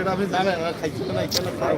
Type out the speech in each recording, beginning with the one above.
সেটা আপনি জানেন খাইছি না এখানে খাই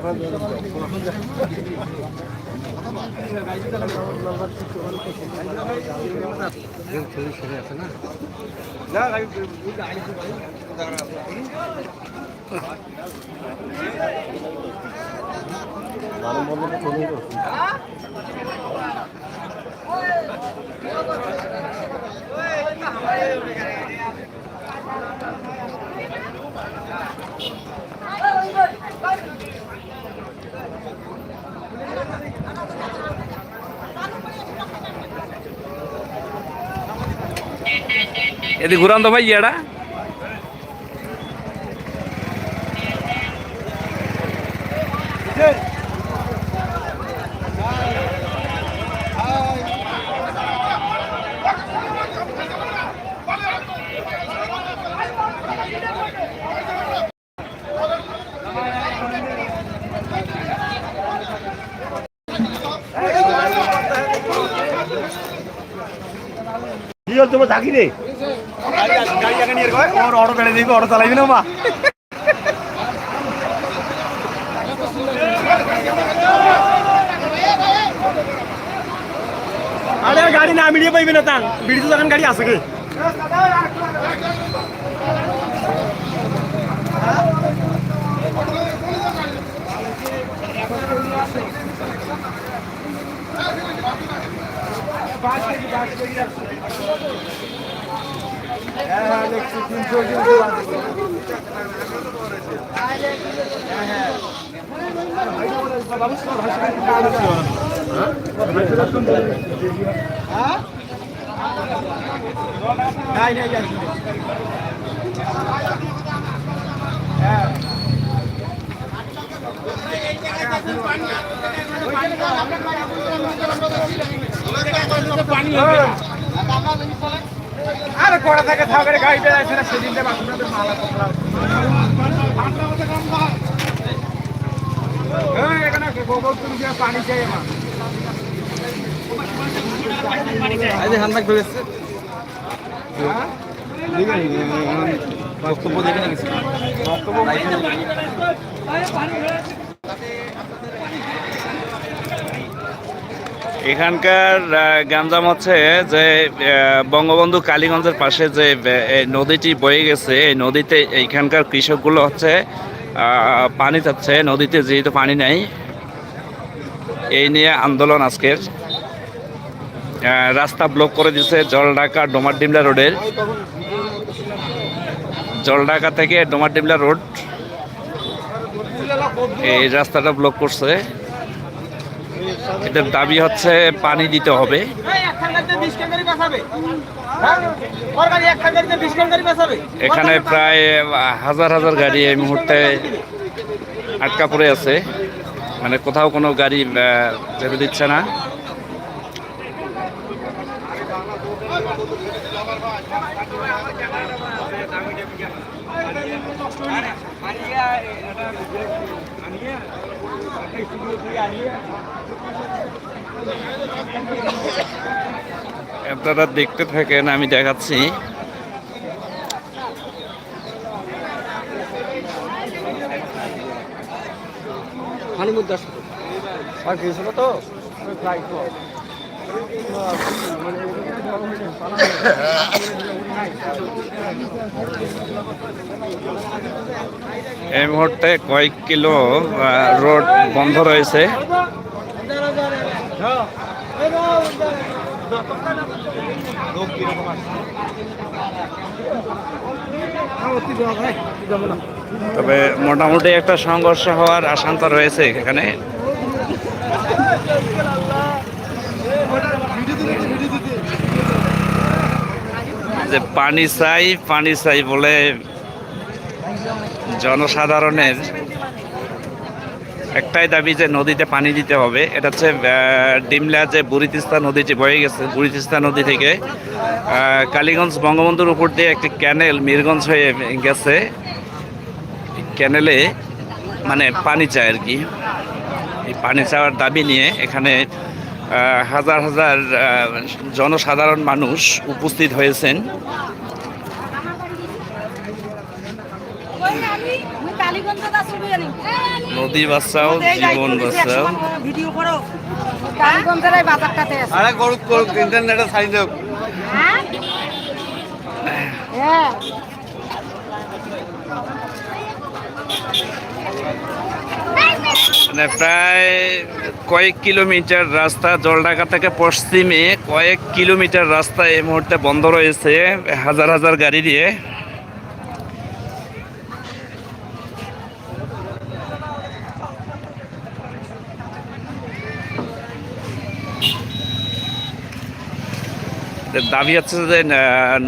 এদি ঘুরান তো ভাই ইয়াটা কি হল তোমার থাকি রে। ওর অটো পেড়ে দিবি অটো চালাবি না মা। আরে গাড়ি না মিলিয়ে পাইবি না তান বিড়িতে যখন গাড়ি আছে কে নাই নাই হ্যাঁ এই জায়গায় পানি আমরা আরে কোড়া থেকে থাকারে গাড়ি পেয়ে না সেদিন মালা এই এখানে গোবর তুমি পানি চাই আমার আরে হান্দাক ধরেছে হ্যাঁ? বক্তব্য দেখে না। কিছু এখানকার আহ, গ্যাঞ্জাম হচ্ছে যে বঙ্গবন্ধু কালীগঞ্জের পাশে যে নদীটি বয়ে গেছে এই নদীতে এইখানকার কৃষকগুলো হচ্ছে পানি চাচ্ছে নদীতে যেহেতু পানি নেই। এই নিয়ে আন্দোলন আজকের। রাস্তা ব্লক করে দিছে জলঢাকা ডোমারডিমলা রোডের। জলঢাকা থেকে ডোমারডিমলা রোড এই রাস্তাটা ব্লক করছে। এটার দাবি হচ্ছে পানি দিতে হবে। এখানে প্রায় হাজার হাজার গাড়ি এই মুহূর্তে আটকা পড়ে আছে। মানে কোথাও কোনো গাড়ি যেতে দিচ্ছে না। আপনারা দেখতে থাকেন আমি দেখাচ্ছি। আসতো আর কিছু না তো? এই মুহূর্তে কয়েক কিলো রোড বন্ধ রয়েছে। তবে মোটামুটি একটা সংঘর্ষ হওয়ার আশঙ্কা রয়েছে এখানে। যে পানি চাই পানি চাই বলে জনসাধারণের একটাই দাবি যে নদীতে পানি দিতে হবে। এটা হচ্ছে ডিমলা যে বুড়িতিস্তা নদীটি বয়ে গেছে, বুড়িতিস্তা নদী থেকে কালীগঞ্জ বঙ্গবন্ধুর উপর দিয়ে একটি ক্যানেল মিরগঞ্জ হয়ে গেছে। ক্যানেলে মানে পানি চায় আর কি। এই পানি চাওয়ার দাবি নিয়ে এখানে হাজার হাজার জনসাধারণ মানুষ উপস্থিত হয়েছেন। নদী বাঁচাও জীবন বাঁচাও। কালীগঞ্জের এই বাজারটাতে আছে আরে করুক করুক ইন্টারনেটে ছাড়ি দেব হ্যাঁ হ্যাঁ মানে প্রায় কয়েক কিলোমিটার রাস্তা জলঢাকা থেকে পশ্চিমে কয়েক কিলোমিটার রাস্তা এই মুহূর্তে বন্ধ রয়েছে হাজার হাজার গাড়ি দিয়ে। দাবি হচ্ছে যে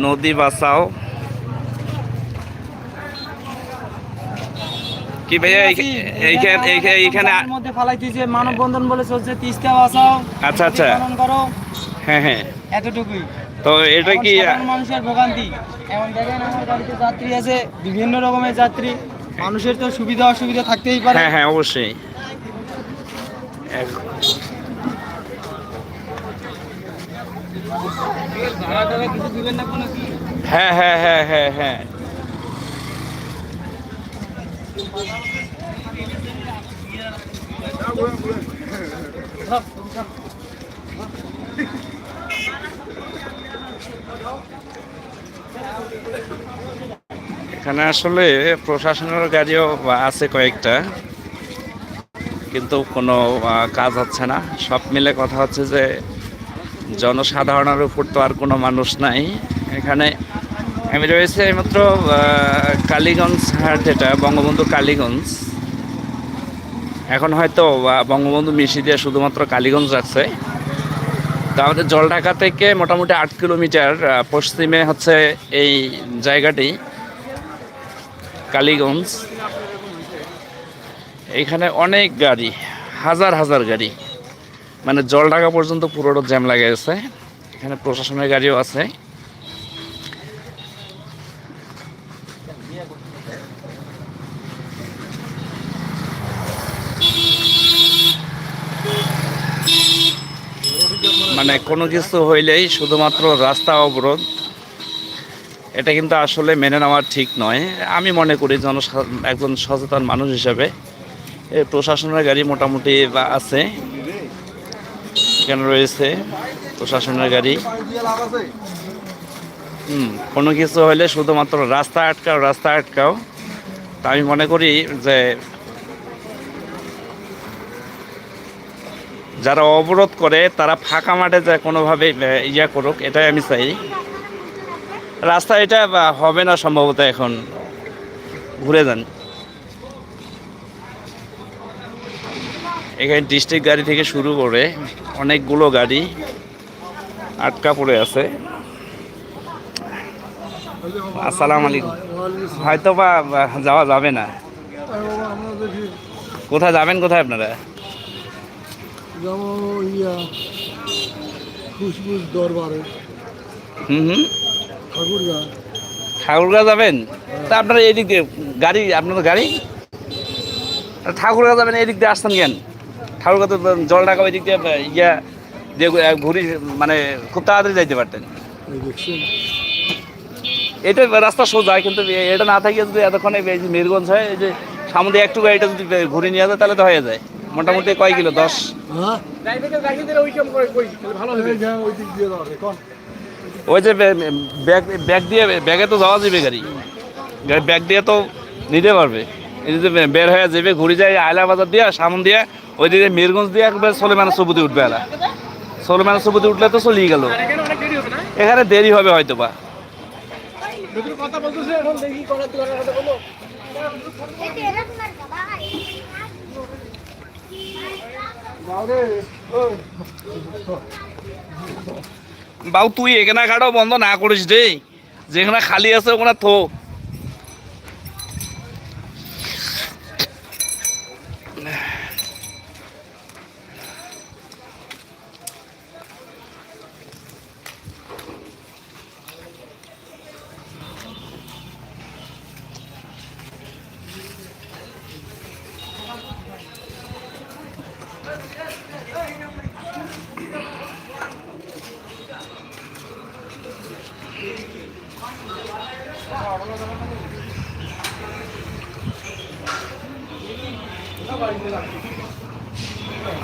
নদী বাঁচাও। কি ভাইয়া এইখানে এইখানে- এইখানে তার মধ্যে ফালাইতেছে মানববন্ধন বলে চলছে তিস্তা বাঁচাও আচ্ছা, আচ্ছা। পালন করো। হ্যাঁ হ্যাঁ। এতটুকুই। তো এটা কি মানুষের ভোগান্তি। এখন দেখেন আমার গাড়িতে যাত্রী আছে বিভিন্ন রকমের যাত্রী। মানুষের তো সুবিধা অসুবিধা থাকতেই পারে। হ্যাঁ হ্যাঁ অবশ্যই। হ্যাঁ হ্যাঁ হ্যাঁ হ্যাঁ হ্যাঁ। এখানে আসলে প্রশাসনের গাড়িও আছে কয়েকটা, কিন্তু কোনো কাজ হচ্ছে না। সব মিলে কথা হচ্ছে যে, জনসাধারণের উপর তো আর কোনো মানুষ নাই। এখানে আমি রয়েছে এইমাত্র কালীগঞ্জ হাট যেটা বঙ্গবন্ধু কালীগঞ্জ। এখন হয়তো বঙ্গবন্ধু মিশি দিয়ে শুধুমাত্র কালীগঞ্জ রাখছে তো আমাদের জলঢাকা থেকে মোটামুটি আট কিলোমিটার পশ্চিমে হচ্ছে এই জায়গাটি, কালীগঞ্জ। এখানে অনেক গাড়ি, হাজার হাজার গাড়ি। মানে জলঢাকা পর্যন্ত পুরোটা জ্যাম লাগে গেছে এখানে প্রশাসনের গাড়িও আছে। মানে কোনো কিছু হইলেই শুধুমাত্র রাস্তা অবরোধ, এটা কিন্তু আসলে মেনে নেওয়া ঠিক নয়। আমি মনে করি জন একজন সচেতন মানুষ হিসেবে প্রশাসনের গাড়ি মোটামুটি আছে, এখানে রয়েছে প্রশাসনের গাড়ি। হুম, কোনো কিছু হলে শুধুমাত্র রাস্তা আটকাও রাস্তা আটকাও। তা আমি মনে করি যে যারা অবরোধ করে, তারা ফাঁকা মাঠে যায় কোনোভাবে ইয়া করুক, এটাই আমি চাই। রাস্তা এটা হবে না সম্ভবত এখন। ঘুরে যান। এখানে ডিস্ট্রিক্ট গাড়ি থেকে শুরু করে অনেকগুলো গাড়ি আটকা পড়ে আছে। আসসালামু আলাইকুম। হয়তো বা, যাওয়া যাবে না। কোথায় যাবেন, কোথায় আপনারা? যেমন ইয়া ফুসফুস দরবারে। হুম হুম। ঠাকুরগা। ঠাকুরগাঁ যাবেন? তা আপনারা এদিক দিয়ে গাড়ি আপনাদের গাড়ি? ঠাকুরগাঁ যাবেন এদিক দিয়ে আসছেন কেন? ঠাকুরগাঁ তো জল ঢাকা ওই দিক দিয়ে ইয়া ঘু- ঘুরি মানে খুব তাড়াতাড়ি যাইতে পারতেন। এই এটা রাস্তা সোজা কিন্তু এটা না থাকে যদি এতক্ষণে এই যে হয় এই যে সামনে একটু গাড়িটা যদি ঘুরে নিয়ে যায় তাহলে তো হয়ে যায়। মোটামুটি কয় কিলো? দশ? হ্যাঁ? ওই দিক দিয়ে যাবে কোন? ওই যে ব্যাগ ব্যাগ দিয়ে ব্যাগে তো যাওয়া যাবে গাড়ি। গাড়ি ব্যাগ দিয়ে তো নিতে পারবে। এই যে বের হয়ে যাবে ঘুরে যায় আয়লা বাজার দিয়ে সামন দিয়ে ওই দিকে মিরগঞ্জ দিয়ে একবার সোলেমানের সবুতি উঠবে এলা সোলেমানের সবুতি উঠলে তো চলিয়ে গেল। এখানে দেরি হবে হয়তো বা বাবু তুই এখানে ঘাটও বন্ধ না করিস রে যেখানে খালি আছে ওখানে থো।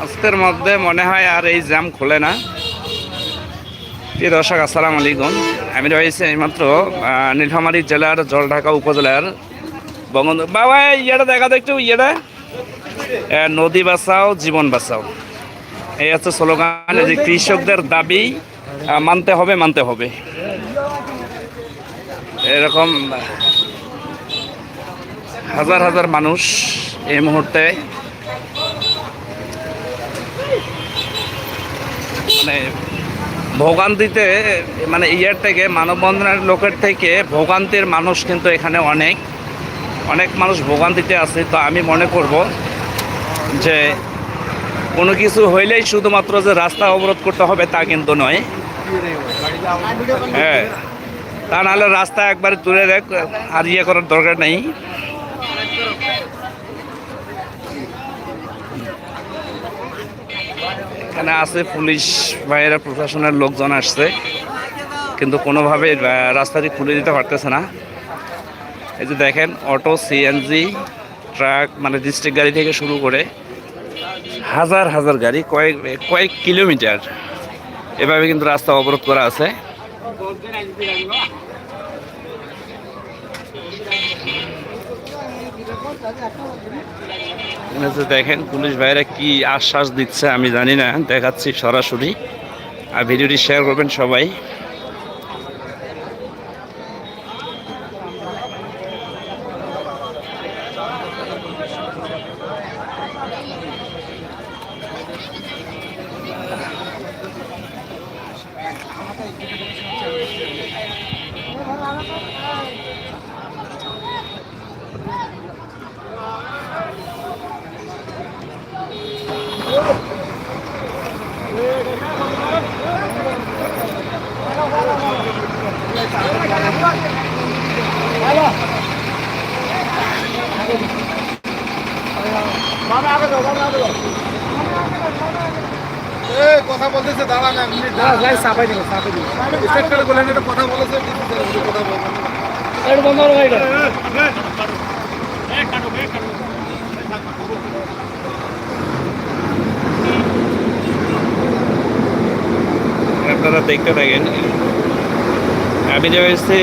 আজকের মধ্যে মনে হয় আর এই জ্যাম খোলে না। প্রিয় দর্শক, আসসালামু আলাইকুম। আমি রয়েছি এইমাত্র নীলফামারী জেলার জলঢাকা উপজেলার বঙ্গবন্ধু বাবা ইয়েটা দেখা একটু ইয়েটা? নদী বাঁচাও, জীবন বাঁচাও। এই হচ্ছে স্লোগান যে কৃষকদের দাবি মানতে হবে মানতে হবে। এরকম হাজার হাজার মানুষ এই মুহূর্তে মানে ভোগান্তিতে মানে ইয়ের থেকে, মানববন্ধনের লোকের থেকে ভোগান্তির মানুষ কিন্তু এখানে অনেক। অনেক মানুষ ভোগান্তিতে আছে। তো আমি মনে করব যে কোনো কিছু হইলেই শুধুমাত্র যে রাস্তা অবরোধ করতে হবে তা কিন্তু নয়। হ্যাঁ। তা নাহলে রাস্তা একবারে তুলে দেখ, আর ইয়ে করার দরকার নেই। এখানে আছে পুলিশ ভাইয়েরা, প্রশাসনের লোকজন আসছে। কিন্তু কোনোভাবে রাস্তাটি খুলে দিতে পারতেছে না। এই যে দেখেন, অটো, সিএনজি, ট্রাক মানে ডিস্ট্রিক্ট গাড়ি থেকে শুরু করে হাজার হাজার গাড়ি, কয়েক কয়েক কিলোমিটার। এভাবে কিন্তু রাস্তা অবরোধ করা আছে। দেখেন, পুলিশ ভাইরা কি আশ্বাস দিচ্ছে আমি জানি না, দেখাচ্ছি সরাসরি। আর ভিডিওটি শেয়ার করবেন সবাই কথা বলতেছে দাঁড়া না মিনিট দাঁড়া চাপাই দিল চাপাই দিল স্টার্ট করে বলেন এটা কথা বলেছে কথা বলবেন এটা বন্ধ করো গাড়িটা আপনারা দেখতে থাকেন। আমি রয়েছে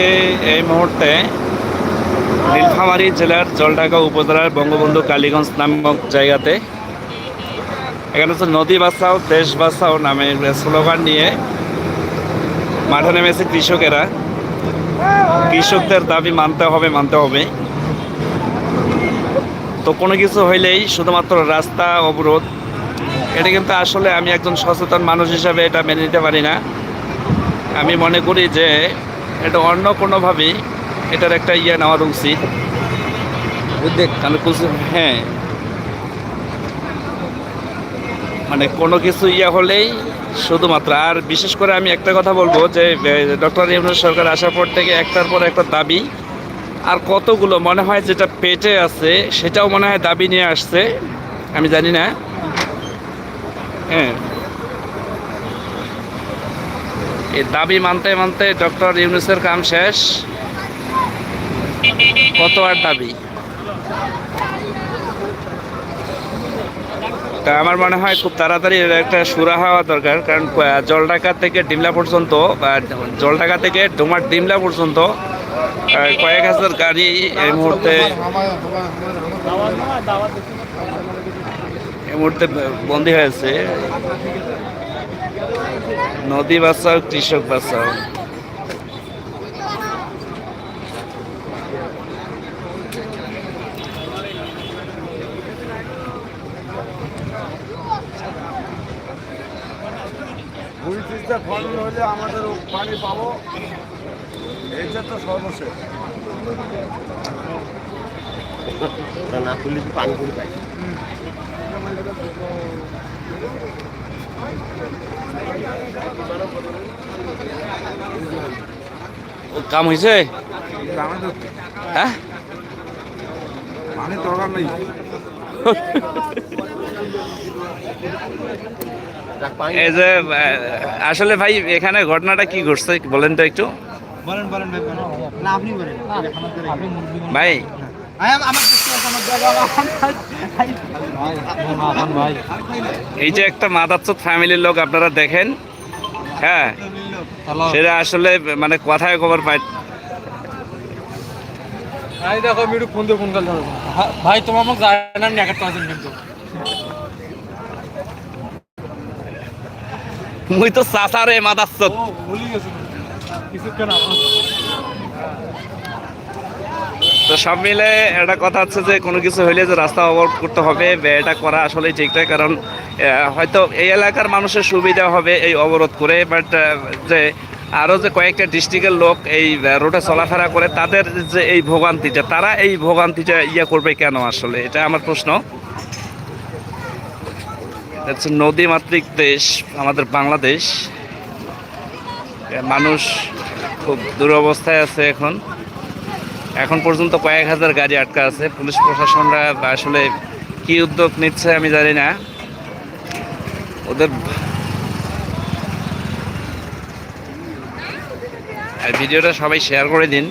এই মুহূর্তে নীলফামারী জেলার জলঢাকা উপজেলার বঙ্গবন্ধু কালীগঞ্জ নামক জায়গাতে। এখানে হচ্ছে নদী বাঁচাও দেশ বাঁচাও নামে স্লোগান নিয়ে মাঠে নেমেছে কৃষকেরা। কৃষকদের দাবি মানতে হবে মানতে হবে। তো কোনো কিছু হইলেই শুধুমাত্র রাস্তা অবরোধ এটা কিন্তু আসলে আমি একজন সচেতন মানুষ হিসাবে এটা মেনে নিতে পারি না। আমি মনে করি যে এটা অন্য কোনোভাবেই এটার একটা ইয়ে নেওয়া উচিত। উদ্যোগ কারণ হ্যাঁ। মানে কোনো কিছু ইয়ে হলেই শুধুমাত্র। আর বিশেষ করে আমি একটা কথা বলব যে ডক্টর ইমরুল সরকার আসার পর থেকে একটার পর একটা দাবি, আর কতগুলো মনে হয় যেটা পেটে আছে সেটাও মনে হয় দাবি নিয়ে আসছে, আমি জানি না। হ্যাঁ। এই দাবি মানতে মানতে ডক্টর ইউনুসের কাম শেষ। কত আর দাবি? তা আমার মনে হয় খুব তাড়াতাড়ি একটা সুরা হওয়া দরকার, কারণ জলঢাকা থেকে ডিমলা পর্যন্ত জলঢাকা থেকে ডোমার ডিমলা পর্যন্ত কয়েক হাজার গাড়ি এই মুহূর্তে এই মুহূর্তে বন্দী হয়েছে। নদী বাঁচাও, কৃষক বাঁচাও। ফলন হলে আমাদের পানি পাবো। এইটা তো সর্বশেষ। না তুলি পানি করে পাই কাম হয়েছে হ্যাঁ? পানি দরকার নেই। এই যে আসলে ভাই এখানে ঘটনাটা কি ঘটছে বলেন তো একটু। বলেন বলেন ভাই বলেন। না আপনি বলেন। আপনি মুরব্বি মানুষ। ভাই। আই আম- আমার দেখতে আছে, আমার জায়গা আমার- এই যে একটা মাদারচোদ ফ্যামিলির লোক আপনারা দেখেন হ্যাঁ সেটা আসলে মানে কথায় খবর পাই ভাই দেখো একটু ফোন দিয়ে ফোন করলে ভাই তোমার আমাকে যায় না নেকার কিন্তু। মুই তো গেছো কিছু কেন তো সব মিলে একটা কথা হচ্ছে যে কোনো কিছু হইলে যে রাস্তা অবরোধ করতে হবে এটা করা আসলে ঠিক নয়। কারণ হয়তো এই এলাকার মানুষের সুবিধা হবে এই অবরোধ করে বাট যে আরও যে কয়েকটা ডিস্ট্রিক্টের লোক এই রোডে চলাফেরা করে তাদের যে এই ভোগান্তিটা তারা এই ভোগান্তিটা ইয়ে করবে কেন আসলে? এটা আমার প্রশ্ন। হচ্ছে নদীমাতৃক দেশ, আমাদের বাংলাদেশ। মানুষ খুব দুরবস্থায় আছে এখন। এখন পর্যন্ত কয়েক হাজার গাড়ি আটকা আছে। পুলিশ প্রশাসনরা আসলে কি উদ্যোগ নিচ্ছে আমি জানি না। ওদের আর ভিডিওটা সবাই শেয়ার করে দিন।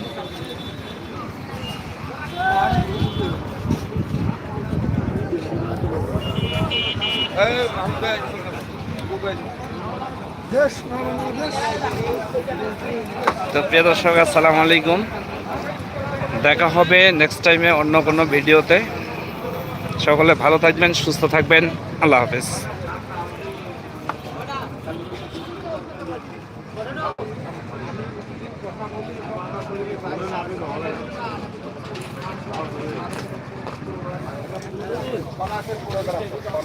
তো প্রিয় দর্শক, আসসালামু আলাইকুম। দেখা হবে নেক্সট টাইমে অন্য কোনো ভিডিওতে। সকলে ভালো থাকবেন, সুস্থ থাকবেন। আল্লাহ হাফেজ।